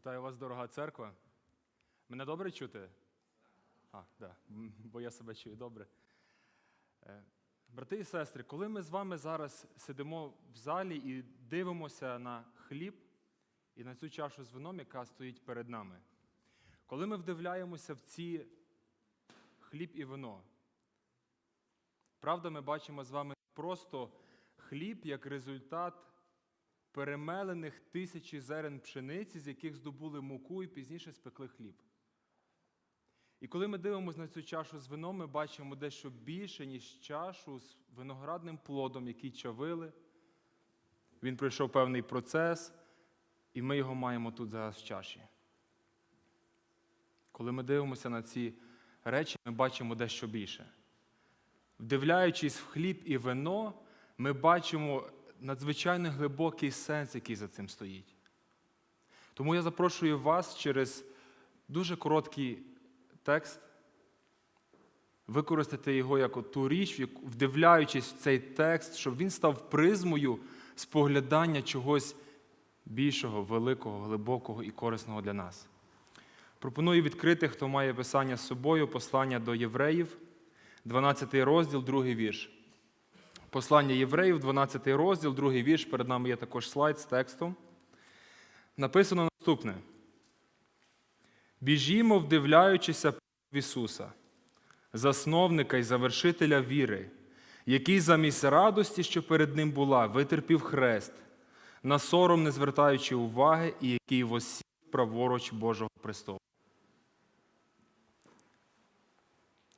Вітаю вас, дорога церква. Мене добре чути? А, да, бо я себе чую добре. Е, Брати і сестри, коли ми з вами зараз сидимо в залі і дивимося на хліб і на цю чашу з вином, яка стоїть перед нами, коли ми вдивляємося в ці хліб і вино, правда, ми бачимо з вами просто хліб як результат перемелених тисячі зерен пшениці, з яких здобули муку і пізніше спекли хліб. І коли ми дивимося на цю чашу з вином, ми бачимо дещо більше, ніж чашу з виноградним плодом, який чавили. Він пройшов певний процес, і ми його маємо тут зараз в чаші. Коли ми дивимося на ці речі, ми бачимо дещо більше. Вдивляючись в хліб і вино, ми бачимо надзвичайно глибокий сенс, який за цим стоїть. Тому я запрошую вас через дуже короткий текст використати його як ту річ, вдивляючись в цей текст, щоб він став призмою споглядання чогось більшого, великого, глибокого і корисного для нас. Пропоную відкрити, хто має писання з собою, послання до євреїв, 12 розділ, другий вірш. Послання євреїв, 12 розділ, другий вірш. Перед нами є також слайд з текстом. Написано наступне: Біжімо, вдивляючися в Ісуса, засновника і завершителя віри, який замість радості, що перед Ним була, витерпів хрест, на сором не звертаючи уваги, і який восів праворуч Божого престолу.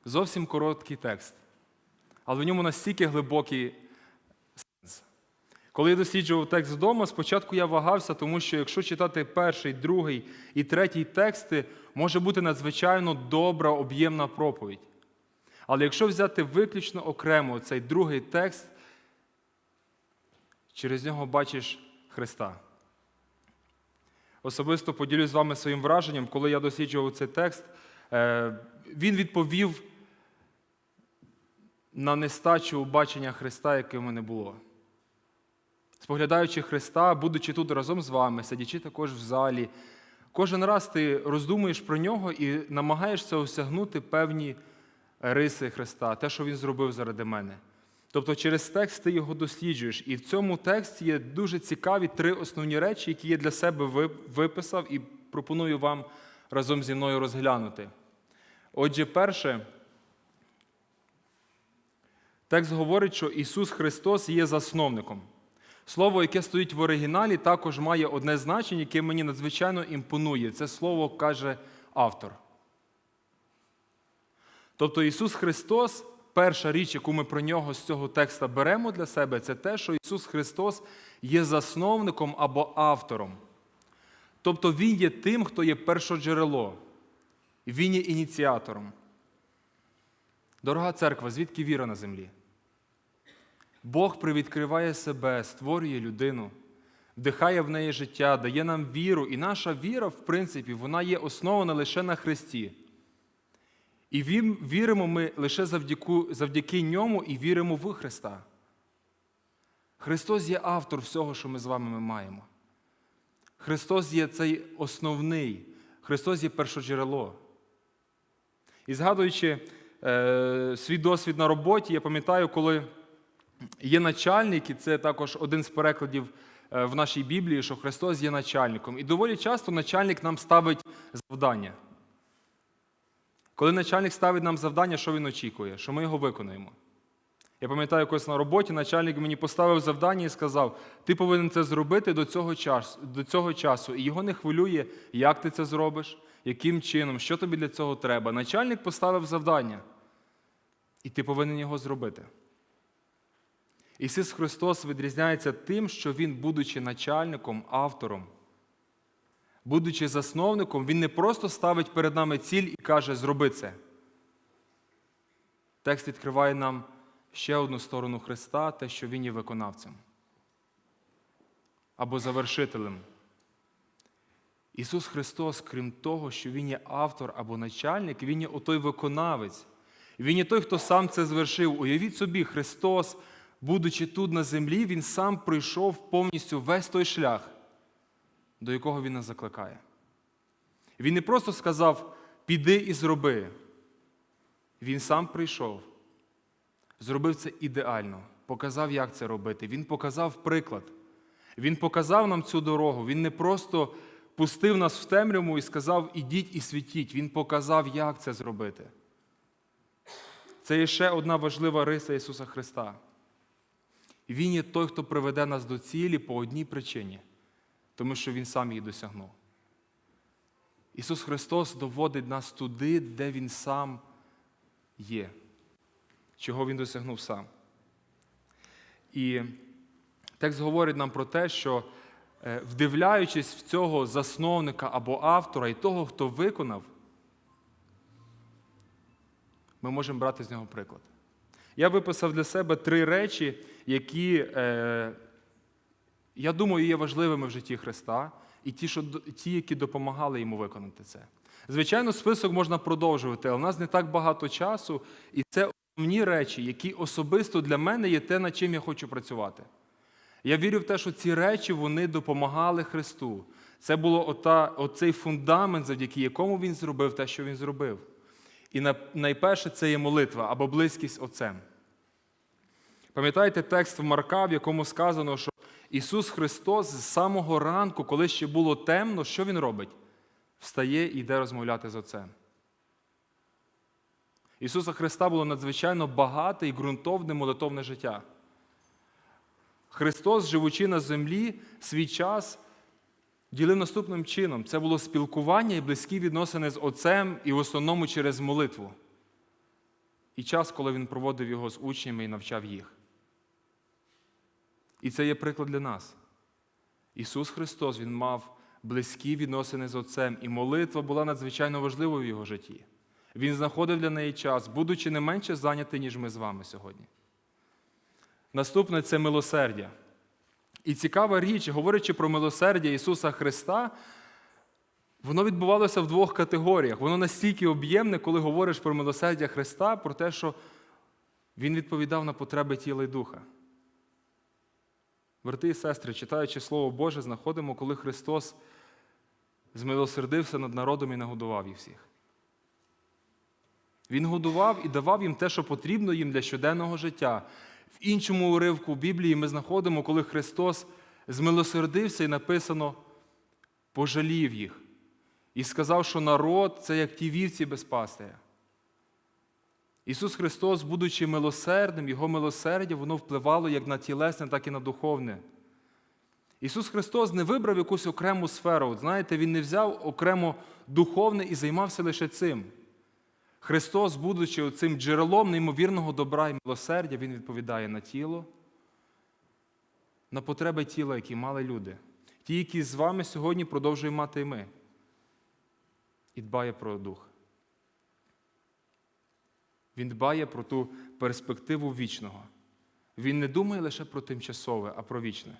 Зовсім короткий текст, але в ньому настільки глибокий сенс. Коли я досліджував текст вдома, спочатку я вагався, тому що якщо читати перший, другий і третій тексти, може бути надзвичайно добра, об'ємна проповідь. Але якщо взяти виключно окремо цей другий текст, через нього бачиш Христа. Особисто поділюсь з вами своїм враженням, коли я досліджував цей текст, е, він відповів на нестачу бачення Христа, яке в мене було. Споглядаючи Христа, будучи тут разом з вами, сидячи також в залі, кожен раз ти роздумуєш про нього і намагаєшся осягнути певні риси Христа, те, що Він зробив заради мене. Тобто через текст ти його досліджуєш. І в цьому тексті є дуже цікаві три основні речі, які я для себе виписав і пропоную вам разом зі мною розглянути. Отже, перше, текст говорить, що Ісус Христос є засновником. Слово, яке стоїть в оригіналі, також має одне значення, яке мені надзвичайно імпонує. Це слово каже автор. Тобто Ісус Христос, перша річ, яку ми про нього з цього текста беремо для себе, це те, що Ісус Христос є засновником або автором. Тобто Він є тим, хто є першоджерело. Він є ініціатором. Дорога церква, звідки віра на землі? Бог привідкриває себе, створює людину, вдихає в неї життя, дає нам віру. І наша віра, в принципі, вона є основана лише на Христі. І віримо ми лише завдяки, завдяки ньому і віримо в Христа. Христос є автор всього, що ми з вами маємо. Христос є цей основний, Христос є першоджерело. І згадуючи е, свій досвід на роботі, я пам'ятаю, коли є начальник, і це також один з перекладів е, в нашій Біблії, що Христос є начальником. І доволі часто начальник нам ставить завдання. Коли начальник ставить нам завдання, що він очікує? Що ми його виконаємо. Я пам'ятаю, якось на роботі начальник мені поставив завдання і сказав: ти повинен це зробити до цього часу, до цього часу. І його не хвилює, як ти це зробиш, яким чином, що тобі для цього треба. Начальник поставив завдання, і ти повинен його зробити. Ісус Христос відрізняється тим, що Він, будучи начальником, автором, будучи засновником, Він не просто ставить перед нами ціль і каже, зроби це. Текст відкриває нам ще одну сторону Христа, те, що Він є виконавцем або завершителем. Ісус Христос, крім того, що Він є автор або начальник, Він є отой виконавець. Він є той, хто сам це звершив. Уявіть собі, Христос, будучи тут на землі, Він сам пройшов повністю весь той шлях, до якого Він нас закликає. Він не просто сказав, піди і зроби. Він сам прийшов, зробив це ідеально, показав, як це робити. Він показав приклад. Він показав нам цю дорогу. Він не просто пустив нас в темряву і сказав, ідіть і світіть. Він показав, як це зробити. Це є ще одна важлива риса Ісуса Христа. Він є той, хто приведе нас до цілі по одній причині, тому що Він сам її досягнув. Ісус Христос доводить нас туди, де Він сам є, чого Він досягнув сам. І текст говорить нам про те, що е, вдивляючись в цього засновника або автора і того, хто виконав, ми можемо брати з нього приклад. Я виписав для себе три речі, які, е, я думаю, є важливими в житті Христа, і ті, що, ті, які допомагали йому виконати це. Звичайно, список можна продовжувати, але в нас не так багато часу, і це основні речі, які особисто для мене є те, над чим я хочу працювати. Я вірю в те, що ці речі вони допомагали Христу. Це ота, оцей фундамент, завдяки якому він зробив те, що він зробив. І найперше це є молитва або близькість Отцем. Пам'ятаєте текст в Марка, в якому сказано, що Ісус Христос з самого ранку, коли ще було темно, що Він робить? Встає і йде розмовляти з Отцем. Ісуса Христа було надзвичайно багате і ґрунтовне молитовне життя. Христос, живучи на землі, свій час ділив наступним чином: це було спілкування і близькі відносини з Отцем, і в основному через молитву. І час, коли Він проводив його з учнями і навчав їх. І це є приклад для нас. Ісус Христос Він мав близькі відносини з Отцем, і молитва була надзвичайно важливою в Його житті. Він знаходив для неї час, будучи не менше зайнятий, ніж ми з вами сьогодні. Наступне це милосердя. І цікава річ, говорячи про милосердя Ісуса Христа, воно відбувалося в двох категоріях. Воно настільки об'ємне, коли говориш про милосердя Христа, про те, що Він відповідав на потреби тіла і духа. Брати і сестри, читаючи Слово Боже, знаходимо, коли Христос змилосердився над народом і нагодував їх всіх. Він годував і давав їм те, що потрібно їм для щоденного життя. В іншому уривку Біблії ми знаходимо, коли Христос змилосердився і написано, пожалів їх. І сказав, що народ це як ті вівці без пастиря. Ісус Христос, будучи милосердним, Його милосердя, воно впливало як на тілесне, так і на духовне. Ісус Христос не вибрав якусь окрему сферу. От знаєте, Він не взяв окремо духовне і займався лише цим. Христос, будучи цим джерелом неймовірного добра і милосердя, Він відповідає на тіло, на потреби тіла, які мали люди. Ті, які з вами сьогодні продовжуємо мати і ми. І дбає про дух. Він дбає про ту перспективу вічного. Він не думає лише про тимчасове, а про вічне.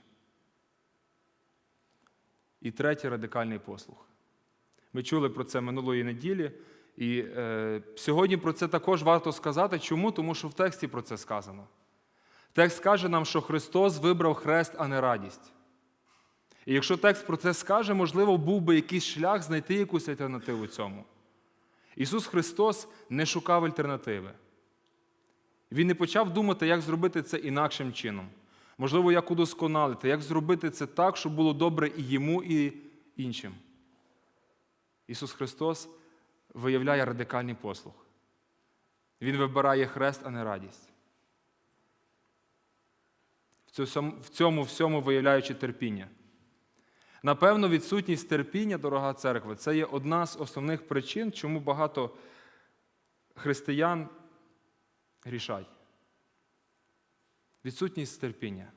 І третій радикальний послух. Ми чули про це минулої неділі. І е, сьогодні про це також варто сказати. Чому? Тому що в тексті про це сказано. Текст каже нам, що Христос вибрав хрест, а не радість. І якщо текст про це скаже, можливо, був би якийсь шлях знайти якусь альтернативу цьому. Ісус Христос не шукав альтернативи. Він не почав думати, як зробити це інакшим чином. Можливо, як удосконалити, як зробити це так, щоб було добре і йому, і іншим. Ісус Христос виявляє радикальний послух. Він вибирає хрест, а не радість. В цьому всьому виявляючи терпіння. Напевно, відсутність терпіння, дорога церква, це є одна з основних причин, чому багато християн грішать. Відсутність терпіння.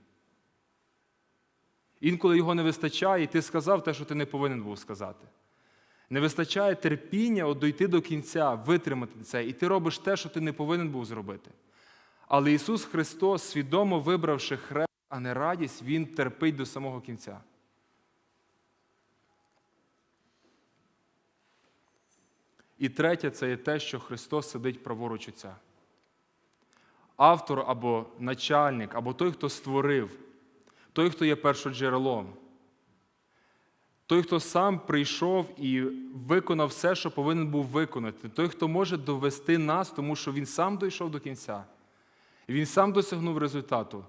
Інколи його не вистачає, і ти сказав те, що ти не повинен був сказати. Не вистачає терпіння от дойти до кінця, витримати це, і ти робиш те, що ти не повинен був зробити. Але Ісус Христос, свідомо вибравши хрест, а не радість, Він терпить до самого кінця. І третє це є те, що Христос сидить праворуч Отця. Автор або начальник, або той, хто створив, той, хто є першоджерелом. Той, хто сам прийшов і виконав все, що повинен був виконати, той, хто може довести нас, тому що він сам дійшов до кінця, він сам досягнув результату,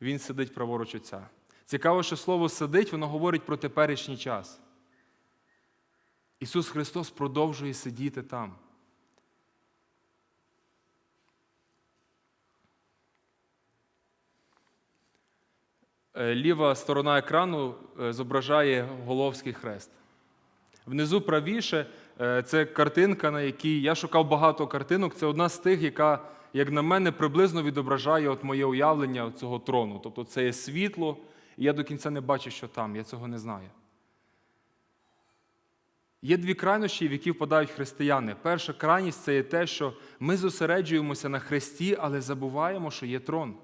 він сидить праворуч Отця. Цікаво, що слово сидить, воно говорить про теперішній час. Ісус Христос продовжує сидіти там. Ліва сторона екрану е, зображає Головський хрест. Внизу правіше е, це картинка, на якій я шукав багато картинок. Це одна з тих, яка, як на мене, приблизно відображає от моє уявлення цього трону. Тобто це є світло, і я до кінця не бачу, що там, я цього не знаю. Є дві крайнощі, в які впадають християни. Перша крайність це є те, що ми зосереджуємося на хресті, але забуваємо, що є трон.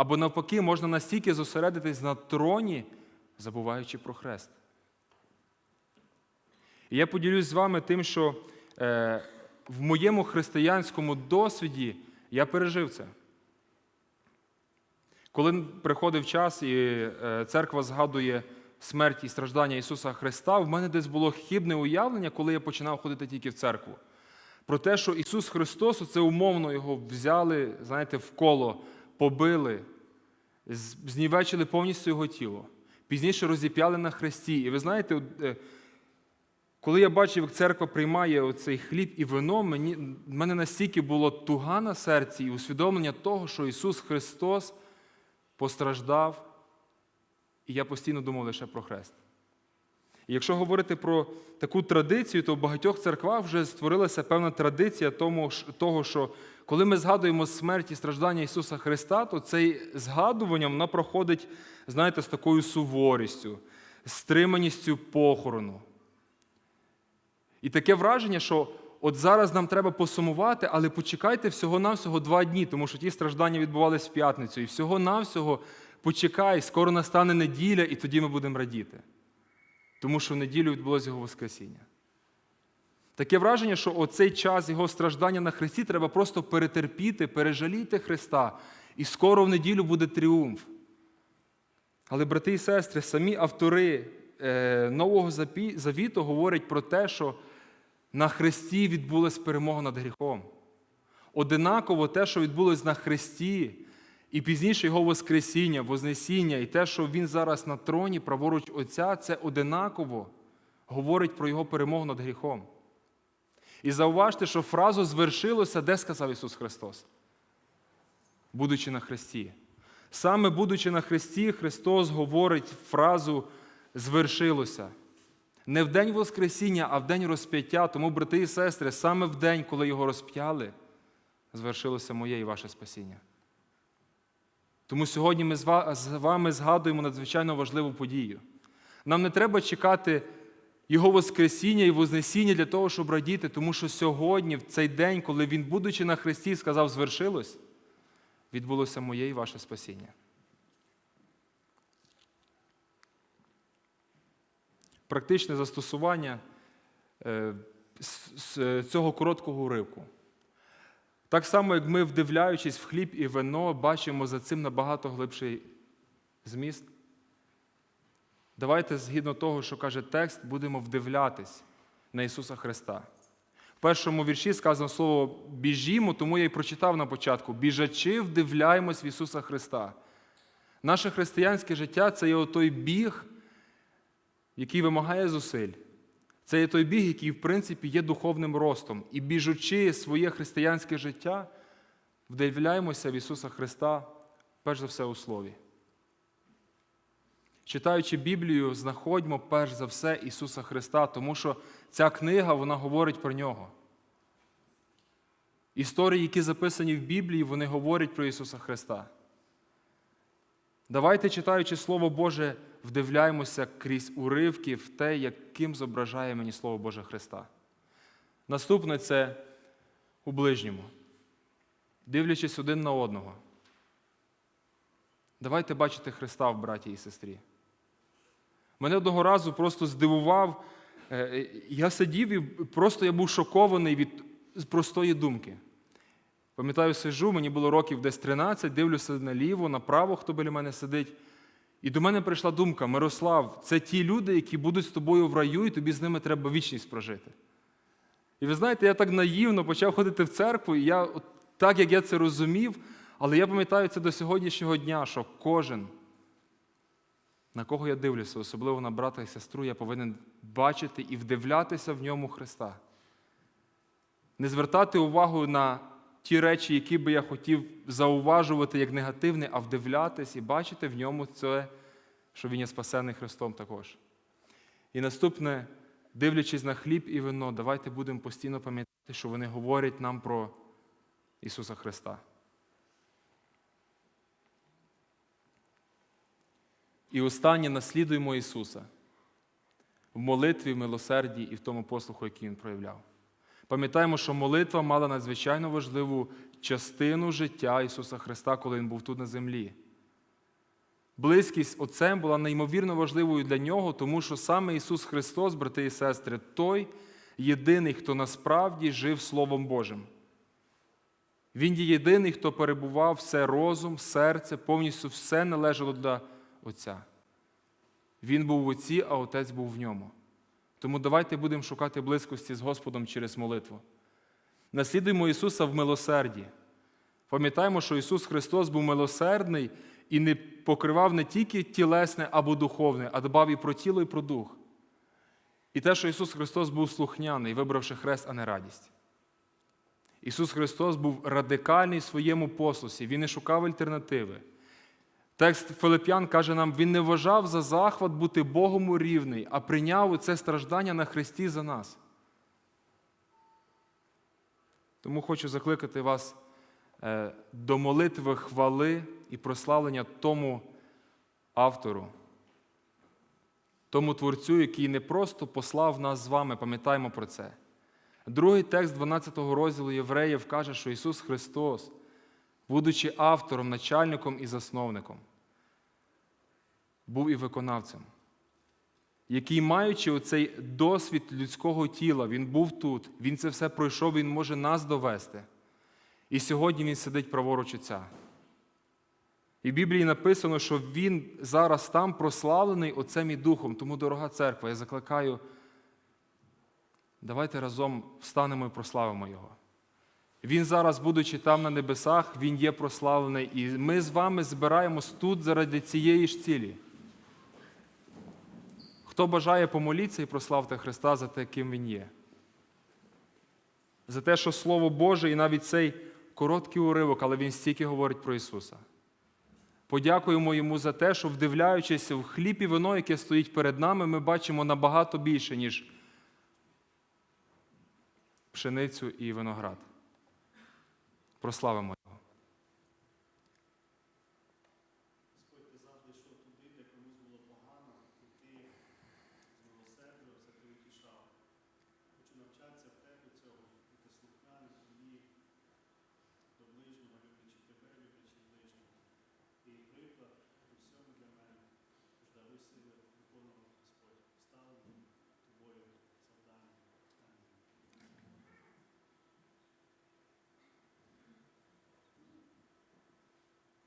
Або навпаки, можна настільки зосередитись на троні, забуваючи про хрест. І я поділюсь з вами тим, що е, в моєму християнському досвіді я пережив це. Коли приходив час і е, церква згадує смерть і страждання Ісуса Христа, в мене десь було хибне уявлення, коли я починав ходити тільки в церкву. Про те, що Ісус Христос, оце умовно його взяли, знаєте, в коло, побили, знівечили повністю його тіло. Пізніше розіп'яли на хресті. І ви знаєте, е, коли я бачив, як церква приймає оцей хліб і вино, в мене настільки було туга на серці і усвідомлення того, що Ісус Христос постраждав, і я постійно думав лише про хрест. І якщо говорити про таку традицію, то в багатьох церквах вже створилася певна традиція того, що коли ми згадуємо смерть і страждання Ісуса Христа, то цей згадування воно проходить, знаєте, з такою суворістю, стриманістю похорону. І таке враження, що от зараз нам треба посумувати, але почекайте всього-навсього два дні, тому що ті страждання відбувалися в п'ятницю. І всього-навсього почекай, скоро настане неділя, і тоді ми будемо радіти. Тому що в неділю відбулося його Воскресіння. Таке враження, що оцей час його страждання на Христі треба просто перетерпіти, пережаліти Христа, і скоро в неділю буде тріумф. Але, брати і сестри, самі автори е, Нового Завіту говорять про те, що на Христі відбулася перемога над гріхом. Одинаково те, що відбулось на Христі, і пізніше його Воскресіння, Вознесіння, і те, що Він зараз на троні, праворуч Отця, це одинаково говорить про Його перемогу над гріхом. І зауважте, що фразу звершилося, де сказав Ісус Христос? Будучи на Христі. Саме будучи на Христі, Христос говорить фразу звершилося. Не в день Воскресіння, а в день розп'яття. Тому, брати і сестри, саме в день, коли його розп'яли, звершилося моє і ваше спасіння. Тому сьогодні ми з вами згадуємо надзвичайно важливу подію. Нам не треба чекати Його Воскресіння і Вознесіння для того, щоб радіти, тому що сьогодні, в цей день, коли Він, будучи на Христі, сказав, звершилось, відбулося моє і ваше спасіння. Практичне застосування е, з цього короткого уривку. Так само, як ми, вдивляючись в хліб і вино, бачимо за цим набагато глибший зміст. Давайте, згідно того, що каже текст, будемо вдивлятись на Ісуса Христа. В першому вірші сказано слово біжімо, тому я і прочитав на початку: біжачи, вдивляємось в Ісуса Христа. Наше християнське життя це є той біг, який вимагає зусиль. Це є той біг, який, в принципі, є духовним ростом. І біжучи своє християнське життя, вдивляємося в Ісуса Христа, перш за все, у Слові. Читаючи Біблію, знаходьмо перш за все Ісуса Христа, тому що ця книга вона говорить про Нього. Історії, які записані в Біблії, вони говорять про Ісуса Христа. Давайте, читаючи Слово Боже, вдивляємося крізь уривки в те, яким зображає мені Слово Боже Христа. Наступне це у ближньому, дивлячись один на одного. Давайте бачити Христа в браті і сестрі. Мене одного разу просто здивував. е, Я сидів і просто я був шокований від простої думки. Пам'ятаю, сижу, мені було років десь 13, дивлюся наліво, направо, хто біля мене сидить. І до мене прийшла думка: Мирослав, це ті люди, які будуть з тобою в раю, і тобі з ними треба вічність прожити. І ви знаєте, я так наївно почав ходити в церкву, і я, так як я це розумів, але я пам'ятаю це до сьогоднішнього дня, що кожен, на кого я дивлюся, особливо на брата і сестру, я повинен бачити і вдивлятися в ньому Христа. Не звертати увагу на ті речі, які би я хотів зауважувати як негативне, а вдивлятись і бачити в ньому це, що Він є спасений Христом також. І наступне, дивлячись на хліб і вино, давайте будемо постійно пам'ятати, що вони говорять нам про Ісуса Христа. І останнє наслідуємо Ісуса в молитві, в милосерді і в тому послуху, який Він проявляв. Пам'ятаємо, що молитва мала надзвичайно важливу частину життя Ісуса Христа, коли Він був тут на землі. Близькість Отцем була неймовірно важливою для нього, тому що саме Ісус Христос, брати і сестри, той єдиний, хто насправді жив Словом Божим. Він є єдиний, хто перебував все розум, серце, повністю все належало для Отця. Він був в Отці, а Отець був в ньому. Тому давайте будемо шукати близькості з Господом через молитву. Наслідуємо Ісуса в милосерді. Пам'ятаємо, що Ісус Христос був милосердний і не покривав не тільки тілесне або духовне, а дбав і про тіло, і про дух. І те, що Ісус Христос був слухняний, вибравши хрест, а не радість. Ісус Христос був радикальний в своєму послусі, Він не шукав альтернативи. Текст Филип'ян каже нам, він не вважав за захват бути Богом рівний, а прийняв це страждання на Христі за нас. Тому хочу закликати вас е, до молитви хвали і прославлення тому автору, тому творцю, який не просто послав нас з вами, пам'ятаємо про це. Другий текст 12 розділу Євреїв каже, що Ісус Христос, будучи автором, начальником і засновником, був і виконавцем, який, маючи оцей досвід людського тіла, він був тут, він це все пройшов, він може нас довести. І сьогодні він сидить праворуч Отця. І в Біблії написано, що він зараз там прославлений Отцем і Духом. Тому, дорога церква, я закликаю, давайте разом встанемо і прославимо Його. Він зараз, будучи там на небесах, Він є прославлений. І ми з вами збираємось тут заради цієї ж цілі. Хто бажає помоліться і прославте Христа за те, ким Він є. За те, що Слово Боже, і навіть цей короткий уривок, але він стільки говорить про Ісуса. Подякуємо Йому за те, що, вдивляючись в хліб і вино, яке стоїть перед нами, ми бачимо набагато більше, ніж пшеницю і виноград. Прославимо Його. Господь, ти завжди йшов туди, де комусь було погано, і ти змилосердився, ти утішав. Хочу навчатися в тебе цього, бути слухняним тобі до ближнього, люблячи тебе, люблячи ближнього. Ти приклад у всьому для мене. Тож даруй сили виконувати Господь, ставлені тобою завдання. Амінь.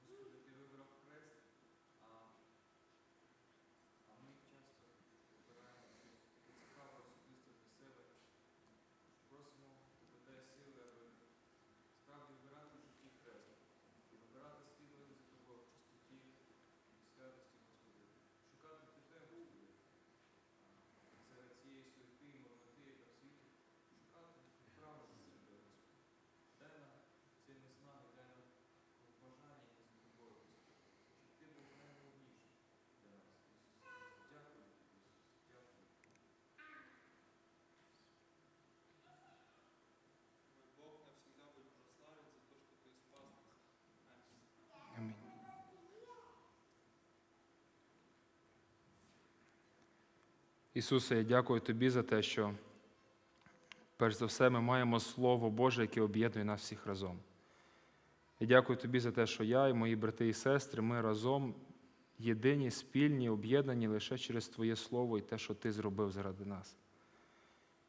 Господи, ти вибрав хрест, а, а ми часто вибираємо щось цікаве особисто для себе. Просимо тебе дай сили, аби справді вибирати в житті хрест, і вибирати слідувати за тобою в чистоті і святості, Господи. Шукати тебе, Господи, а, серед цієї суєти і марноти, яка в світі, шукати правила за тебе, Господи. Дай нам цей наснаги, дай нам бажання йти за тобою, Господи. Щоб ти був найголовніший для нас, Ісус. Дякую, Ісус. Дякую. Мой Бог навсегда будет прославлен за то, что ты спас нас. Аминь. Амінь. Ісусе, я дякую Тобі за те, що перш за все ми маємо Слово Боже, яке об'єднує нас всіх разом. Я дякую Тобі за те, що я і мої брати і сестри, ми разом єдині, спільні, об'єднані лише через Твоє Слово і те, що Ти зробив заради нас.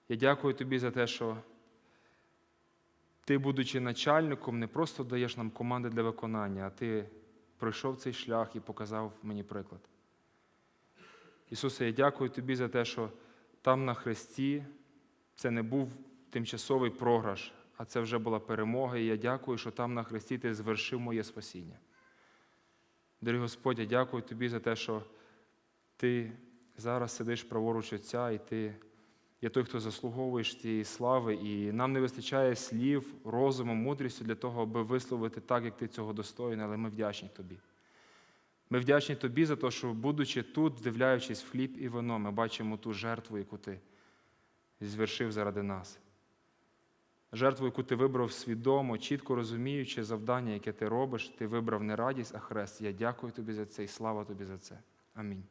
Я дякую Тобі за те, що Ти, будучи начальником, не просто даєш нам команди для виконання, а Ти пройшов цей шлях і показав мені приклад. Ісусе, я дякую Тобі за те, що там на хресті це не був тимчасовий програш, а це вже була перемога. І я дякую, що там на хресті Ти звершив моє спасіння. Дорогий Господь, я дякую Тобі за те, що Ти зараз сидиш праворуч Отця, і Ти є той, хто заслуговуєш цієї слави, і нам не вистачає слів, розуму, мудрістю для того, аби висловити так, як ти цього достойний, але ми вдячні тобі. Ми вдячні тобі за те, що, будучи тут, вдивляючись в хліб і вино, ми бачимо ту жертву, яку ти звершив заради нас. Жертву, яку ти вибрав свідомо, чітко розуміючи завдання, яке ти робиш, ти вибрав не радість, а хрест. Я дякую тобі за це і слава тобі за це. Амінь.